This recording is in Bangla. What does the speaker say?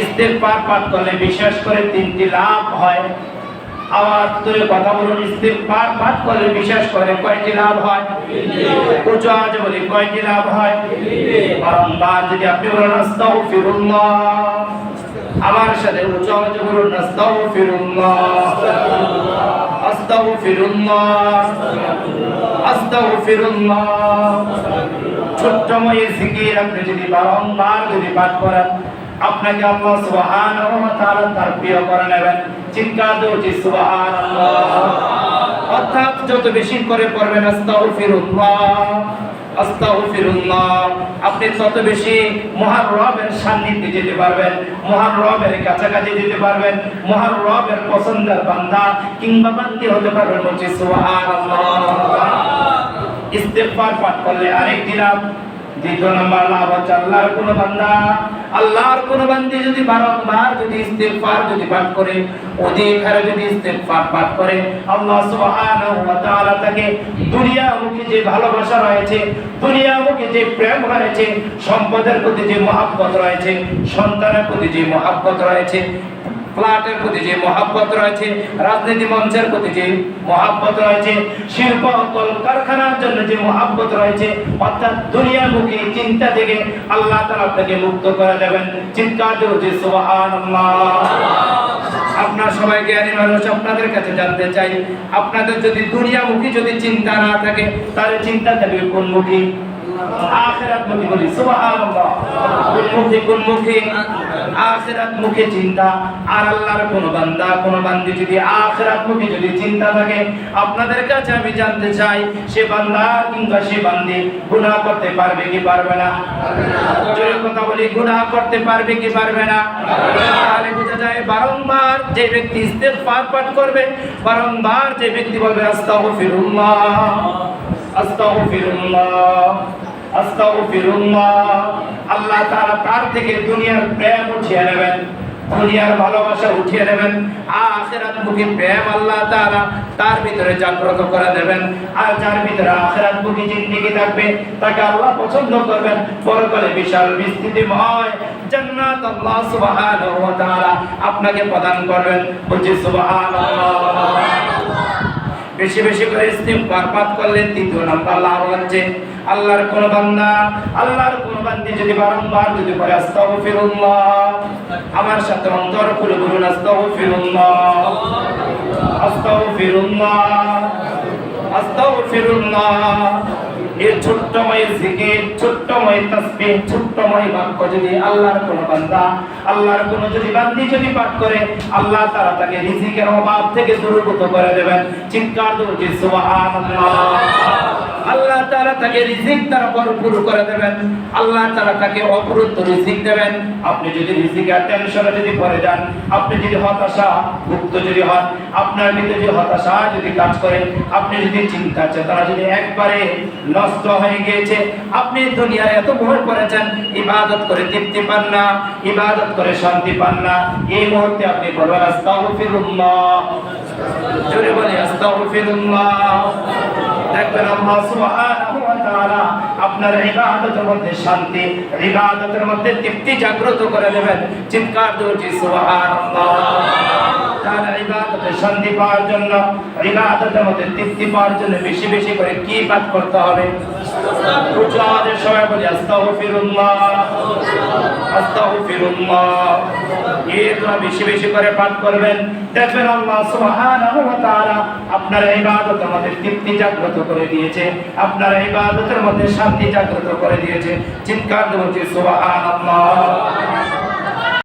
ইস্তেগফার পাঠ করলে বিশেষ করে তিনটি লাভ হয়। আওয়াজ তুলে কথা বলুন, ইস্তেগফার পাঠ করলে বিশেষ করে কয়টি লাভ হয়? উঁচু আওয়াজে বলি, কয়টি লাভ হয়? বারংবার যদি আপনি বলেন, আস্তাগফিরুল্লাহ। আমার সাথে উচ্চ আওয়াজে বলুন, আস্তাগফিরুল্লাহ। আস্তাগফিরুল্লাহ। আস্তাগফিরুল্লাহ। ছোট্টময় জিকির আপনি যদি বারংবার যদি পাঠ করেন আপনাকে আল্লাহ তাআলা তার প্রিয় করে নেবেন। চিৎকার দিয়েছি সুবহানাল্লাহ। অর্থাৎ যত বেশি করে পড়বেন, আস্তাগফিরুল্লাহ আস্তাগফিরুল্লাহ, আপনি তত বেশি মহান রবের সান্নিধ্যে যেতে পারবেন মহান রবের কাছাকাছি যেতে পারবেন মহান রবের পছন্দের বান্দা কিংবা বান্দি হতে পারবেন বলছি, সুবহানাল্লাহ। ইস্তেগফার পাঠ করলে আরেক লাভ দ্বিতীয় নম্বর লাভ হচ্ছে আল্লাহর কোন বান্দা, আল্লাহর কোন বান্দি যদি বারংবার যদি ইস্তেগফার যদি পাঠ করে অধিক হারে যদি ইস্তেগফার পাঠ করে, আল্লাহ সুবহানাহু ওয়া তাআলা তাকে দুনিয়ামুখী যে ভালোবাসা রয়েছে, দুনিয়ামুখী যে প্রেম রয়েছে, সম্পদের প্রতি যে মহাব্বত রয়েছে, সন্তানের প্রতি যে মহাব্বত রয়েছে ফ্ল্যাটের প্রতি যে মহাব্বত রয়েছে, রাজনীতি মঞ্চের প্রতি যে মহাব্বত রয়েছে, শিল্প কল কারখানার জন্য যে মহাব্বত রয়েছে, অর্থাৎ দুনিয়ামুখী চিন্তা থেকে আল্লাহ তাআলা আপনাকে মুক্ত করে দেবেন। চিৎকার দিয়ে সুবহানাল্লাহ। আপনার সবাই জ্ঞানী মানুষ, আপনাদের কাছে জানতে চাই, আপনাদের যদি দুনিয়ামুখী যদি চিন্তা না থাকে, তাহলে চিন্তা থাকবে কোন মুখী আখিরাত মুখী বলি, সুবহানাল্লাহ। কোন মুখী মুখী আখিরাত মুখী চিন্তা। আর আল্লাহর কোন বান্দা, কোন বান্দি যদি আখিরাত মুখী যদি চিন্তা থাকে, আপনাদের কাছে আমি জানতে চাই, সে বান্দা কিংবা সে বান্দি গুনাহ করতে পারবে কি পারবে না? জোরে কথা বলি, গুনাহ করতে পারবে কি পারবে না? তাহলে বোঝা যায় বারংবার যে ব্যক্তি ইস্তেগফার পাঠ করবে, বারংবার যে ব্যক্তি বলবে, আস্তাগফিরুল্লাহ আস্তাগফিরুল্লাহ। আল্লাহ তাআলা তার থেকে দুনিয়ার প্রেম উঠিয়ে নেবেন, দুনিয়ার ভালোবাসা উঠিয়ে নেবেন, আখিরাত মুখী প্রেম আল্লাহ তাআলা তার ভিতরে জাগ্রত করে দেবেন, আর যার ভিতরে আখিরাত মুখী জিন্দেগি থাকবে, তাকে আল্লাহ পছন্দ করবেন। পরকালে বিশাল বিস্তৃতিময় জান্নাত আল্লাহ সুবহানাহু ওয়া তাআলা আপনাকে প্রদান করবেন। বলছি সুবহানাল্লাহ। বেশি বেশি করে ইস্তিগফার পাঠ করলে তৃতীয় নাম্বার লাভ হচ্ছে। আল্লাহর কোন বান্দা, আল্লাহর কোন বান্দি যদি বারংবার যদি করে আস্তাগফিরুল্লাহ, আমার সাথে অন্তর খুলে বলুন, আস্তাগফিরুল্লাহ আস্তাগফিরুল্লাহ আস্তাগফিরুল্লাহ। এই ছোট্টময় জিকির, ছোট্টময় তাসবিহ, ছোট্টময় বাক্য যদি আল্লাহর কোন বান্দা, আল্লাহর কোন যদি বান্দি যদি পাঠ করে, আল্লাহ তারা তাকে রিজিকের অভাব থেকে দূরীভূত করে দেবেন। চিৎকার দূর সুবহানাল্লাহ। আল্লাহ তাআলা তাকে রিজিক দ্বারা ভরপুর করে দেবেন। আল্লাহ তাআলা তাকে অপরুদ্ধ রিজিক দেবেন। আপনি যদি রিজিকের টেনশনে যদি পড়ে যান, আপনি যদি হতাশা ভুক্ত যদি হন, আপনার ভিতরে যদি হতাশা যদি কাজ করে, আপনি যদি চিন্তা চেতনা যদি একবারে নষ্ট হয়ে গিয়েছে, আপনি দুনিয়ায় এত ভয় করেছেন, ইবাদত করে তৃপ্তি পান না, ইবাদত করে শান্তি পান না। এই মুহূর্তে আপনি বলবেন, আস্তাগফিরুল্লাহ। জোরে বলি, আস্তাগফিরুল্লাহ। দেখবেন আল্লাহ সুবহানাহু ওয়া তাআলা আপনার ইবাদতের মধ্যে শান্তি, ইবাদতের মধ্যে তৃপ্তি জাগ্রত করে দেবেন চিৎকার দিয়ে সুবহানাল্লাহ। ইবাদতে শান্তি পাওয়ার জন্য, ইবাদতের মধ্যে তৃপ্তি পাওয়ার জন্য বেশি বেশি করে কি পাঠ করতে হবে? বলি, আস্তাগফিরুল্লাহ। আস্তাগফিরুল্লাহ। এই দোয়া বেশি বেশি করে পাঠ করবেন। দেখবেন আল্লাহ সুবহানাহু ওয়া তাআলা আপনার তৃপ্তি জাগ্রত করে দিয়েছে। আপনার ইবাদতের মধ্যে শান্তি জাগ্রত করে দিয়েছে। চিৎকার করছে বলছি সুবহানাল্লাহ।